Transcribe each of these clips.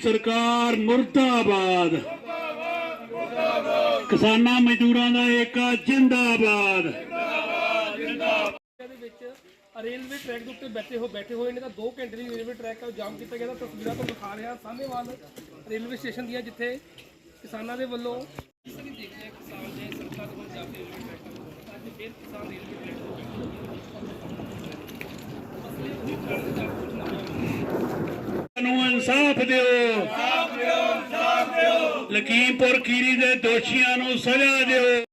ਸਰਕਾਰ ਮੁਰਦਾਬਾਦ। ਕਿਸਾਨਾਂ ਮਜ਼ਦੂਰਾਂ ਦਾ ਏਕਾ ਜਿੰਦਾਬਾਦ। ਦੇ ਵਿੱਚ ਰੇਲਵੇ ਟਰੈਕ ਦੇ ਉੱਤੇ ਬੈਠੇ ਹੋ ਬੈਠੇ ਹੋਏ ਨੇ ਤਾਂ 2 ਘੰਟੇ ਲਈ ਰੇਲਵੇ ਟਰੈਕ ਦਾ ਜਾਮ ਕੀਤਾ ਗਿਆ। ਤਾਂ ਤਸਵੀਰਾਂ ਤੋਂ ਦਿਖਾ ਰਿਹਾ ਸਾਹਮਣੇਵਾਲ ਰੇਲਵੇ ਸਟੇਸ਼ਨ ਦੀਆਂ ਜਿੱਥੇ ਕਿਸਾਨਾਂ ਦੇ ਵੱਲੋਂ ਦੇਖ ਲਿਆ ਕਿਸਾਨ ਜੇ ਸਰਕਾਰ ਵੱਲ ਜਾ ਕੇ ਰੇਲਵੇ ਟਰੈਕ ਤੋਂ ਅੱਜ ਫਿਰ ਕਿਸਾਨ ਰੇਲਵੇ ਟਰੈਕ ਤੋਂ ਨੂੰ ਇਨਸਾਫ ਦਿਓ। ਲਖੀਮਪੁਰ ਖੀਰੀ ਦੇ ਦੋਸ਼ੀਆਂ ਨੂੰ ਸਜ਼ਾ ਦਿਓ।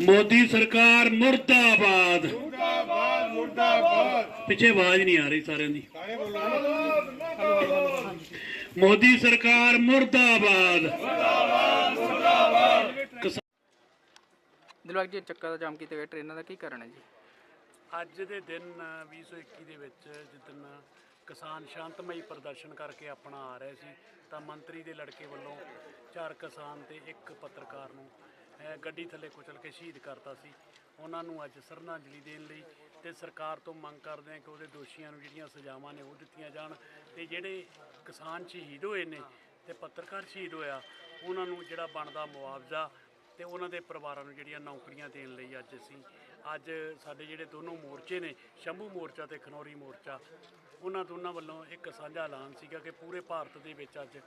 ਮੋਦੀ ਸਰਕਾਰ ਮੁਰਦਾਬਾਦ ਮੁਰਦਾਬਾਦ ਮੁਰਦਾਬਾਦ। ਪਿੱਛੇ ਆਵਾਜ਼ ਨਹੀਂ ਆ ਰਹੀ ਸਾਰਿਆਂ ਦੀ। ਮੋਦੀ ਸਰਕਾਰ ਮੁਰਦਾਬਾਦ। ਦਿਲਵਾਗ ਜੀ, ਚੱਕਾ ਦਾ ਜਾਮ ਕੀਤਾ ਗਿਆ, ਟ੍ਰੇਨਾਂ ਦਾ ਕੀ ਕਾਰਨ ਹੈ ਜੀ? ਅੱਜ ਦੇ ਦਿਨ 2021 ਦੇ ਵਿੱਚ ਜਿੱਦਨ ਕਿਸਾਨ ਸ਼ਾਂਤਮਈ ਪ੍ਰਦਰਸ਼ਨ ਕਰਕੇ ਆਪਣਾ ਆ ਰਹੇ ਸੀ, ਤਾਂ ਮੰਤਰੀ ਦੇ ਲੜਕੇ ਵੱਲੋਂ ਚਾਰ ਕਿਸਾਨ ਤੇ ਇੱਕ ਪੱਤਰਕਾਰ ਨੂੰ ਗੱਡੀ ਥੱਲੇ ਕੁਚਲ ਕੇ ਸ਼ਹੀਦ ਕਰਤਾ ਸੀ। ਉਹਨਾਂ ਨੂੰ ਅੱਜ ਸ਼ਰਧਾਂਜਲੀ ਦੇਣ ਲਈ ਤੇ ਸਰਕਾਰ ਤੋਂ ਮੰਗ ਕਰਦੇ ਹਾਂ ਕਿ ਉਹਦੇ ਦੋਸ਼ੀਆਂ ਨੂੰ ਜਿਹੜੀਆਂ ਸਜ਼ਾਵਾਂ ਨੇ ਉਹ ਦਿੱਤੀਆਂ ਜਾਣ ਤੇ ਜਿਹੜੇ ਕਿਸਾਨ ਸ਼ਹੀਦ ਹੋਏ ਨੇ ਤੇ ਪੱਤਰਕਾਰ ਸ਼ਹੀਦ ਹੋਇਆ, ਉਹਨਾਂ ਨੂੰ ਜਿਹੜਾ ਬਣਦਾ ਮੁਆਵਜ਼ਾ ਤੇ ਉਹਨਾਂ ਦੇ ਪਰਿਵਾਰਾਂ ਨੂੰ ਜਿਹੜੀਆਂ ਨੌਕਰੀਆਂ ਦੇਣ ਲਈ ਅੱਜ ਅਸੀਂ, ਅੱਜ ਸਾਡੇ ਜਿਹੜੇ ਦੋਨੋਂ ਮੋਰਚੇ ਨੇ, ਸ਼ੰਭੂ ਮੋਰਚਾ ਤੇ ਖਨੌਰੀ ਮੋਰਚਾ, ਉਹਨਾਂ ਦੋਨਾਂ ਵੱਲੋਂ ਇੱਕ ਸਾਂਝਾ ਐਲਾਨ ਸੀਗਾ ਕਿ ਪੂਰੇ ਭਾਰਤ ਦੇ ਵਿੱਚ ਅੱਜ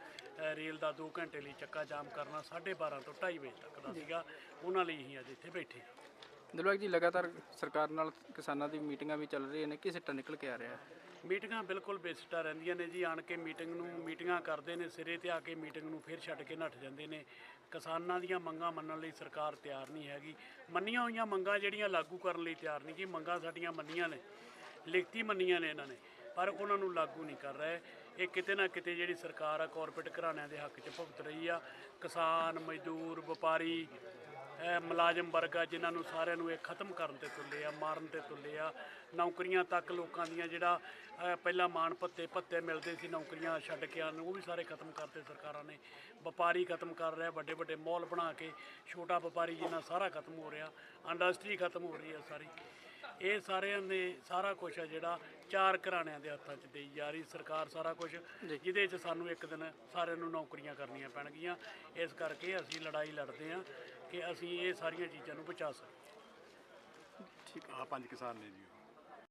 ਰੇਲ ਦਾ 2 ਘੰਟੇ ਲਈ ਚੱਕਾ ਜਾਮ ਕਰਨਾ 12:30 ਤੋਂ 2:30 ਵਜੇ ਤੱਕ ਦਾ ਸੀਗਾ। ਉਹਨਾਂ ਲਈ ਅਸੀਂ ਅੱਜ ਇੱਥੇ ਬੈਠੇ ਦਿਲਵਾਗ ਜੀ, ਲਗਾਤਾਰ ਸਰਕਾਰ ਨਾਲ ਕਿਸਾਨਾਂ ਦੀ ਮੀਟਿੰਗਾਂ ਵੀ ਚੱਲ ਰਹੀਆਂ ਨੇ, ਕੀ ਸਿੱਟਾ ਨਿਕਲ ਕੇ ਆ ਰਿਹਾ? ਹੈ ਮੀਟਿੰਗਾਂ ਬਿਲਕੁਲ ਬੇਸਿੱਟਾ ਰਹਿੰਦੀਆਂ ਨੇ ਜੀ, ਆਣ ਕੇ ਮੀਟਿੰਗ ਨੂੰ, ਮੀਟਿੰਗਾਂ ਕਰਦੇ ਨੇ, ਸਿਰੇ ਤੇ ਆ ਕੇ ਮੀਟਿੰਗ ਨੂੰ ਫਿਰ ਛੱਡ ਕੇ ਨੱਠ ਜਾਂਦੇ ਨੇ। ਕਿਸਾਨਾਂ ਦੀਆਂ ਮੰਗਾਂ ਮੰਨਣ ਲਈ ਸਰਕਾਰ ਤਿਆਰ ਨਹੀਂ ਹੈਗੀ। ਮੰਨੀਆਂ ਹੋਈਆਂ ਮੰਗਾਂ ਜਿਹੜੀਆਂ ਲਾਗੂ ਕਰਨ ਲਈ ਤਿਆਰ ਨਹੀਂ ਜੀ, ਮੰਗਾਂ ਸਾਡੀਆਂ ਮੰਨੀਆਂ ਨੇ, ਲਿਖਤੀ ਮੰਨੀਆਂ ਨੇ ਇਹਨਾਂ ਨੇ, ਪਰ ਉਹਨਾਂ ਨੂੰ ਲਾਗੂ ਨਹੀਂ ਕਰ ਰਹੇ। ਇਹ ਕਿਤੇ ਨਾ ਕਿਤੇ ਜਿਹੜੀ ਸਰਕਾਰ ਆ ਕਾਰਪੋਰੇਟ ਘਰਾਣਿਆਂ ਦੇ ਹੱਕ 'ਚ ਭੁਗਤ ਰਹੀ ਆ। ਕਿਸਾਨ, ਮਜ਼ਦੂਰ, ਵਪਾਰੀ ਮੁਲਾਜ਼ਮ ਵਰਗ ਆ ਜਿਨ੍ਹਾਂ ਨੂੰ ਸਾਰਿਆਂ ਨੂੰ ਇਹ ਖਤਮ ਕਰਨ ਤੇ ਤੁੱਲੇ ਆ ਮਾਰਨ ਤੇ ਤੁੱਲੇ ਆ। ਨੌਕਰੀਆਂ ਤੱਕ ਲੋਕਾਂ ਦੀਆਂ ਜਿਹੜਾ ਪਹਿਲਾਂ ਮਾਣ ਭੱਤੇ ਭੱਤੇ ਮਿਲਦੇ ਸੀ ਨੌਕਰੀਆਂ ਛੱਡ ਕੇ ਆਉਣ ਉਹ ਵੀ ਸਾਰੇ ਖਤਮ ਕਰਤੇ ਸਰਕਾਰਾਂ ਨੇ। ਵਪਾਰੀ ਖਤਮ ਕਰ ਰਿਹਾ ਵੱਡੇ ਵੱਡੇ ਮਾਲ ਬਣਾ ਕੇ ਛੋਟਾ ਵਪਾਰੀ ਜਿੰਨਾ ਸਾਰਾ ਖਤਮ ਹੋ ਰਿਹਾ ਇੰਡਸਟਰੀ ਖਤਮ ਹੋ ਰਹੀ ਹੈ ਸਾਰੀ। ਇਹ ਸਾਰਿਆਂ ਨੇ ਸਾਰਾ ਕੁਝ ਆ ਜਿਹੜਾ ਚਾਰ ਘਰਾਣਿਆਂ ਦੇ ਹੱਥਾਂ 'ਚ ਦੇਈ ਜਾ ਰਹੀ ਸਰਕਾਰ ਸਾਰਾ ਕੁਝ ਜਿਹਦੇ 'ਚ ਸਾਨੂੰ ਇੱਕ ਦਿਨ ਸਾਰਿਆਂ ਨੂੰ ਨੌਕਰੀਆਂ ਕਰਨੀਆਂ ਪੈਣਗੀਆਂ। ਇਸ ਕਰਕੇ ਅਸੀਂ ਲੜਾਈ ਲੜਦੇ ਹਾਂ। ਕਿ ਅਸੀਂ ਇਹ ਸਾਰੀਆਂ ਚੀਜ਼ਾਂ ਨੂੰ ਬਚਾ ਸਕੀਏ ਆ ਪੰਜ ਕਿਸਾਨ ਨੇ ਜੀ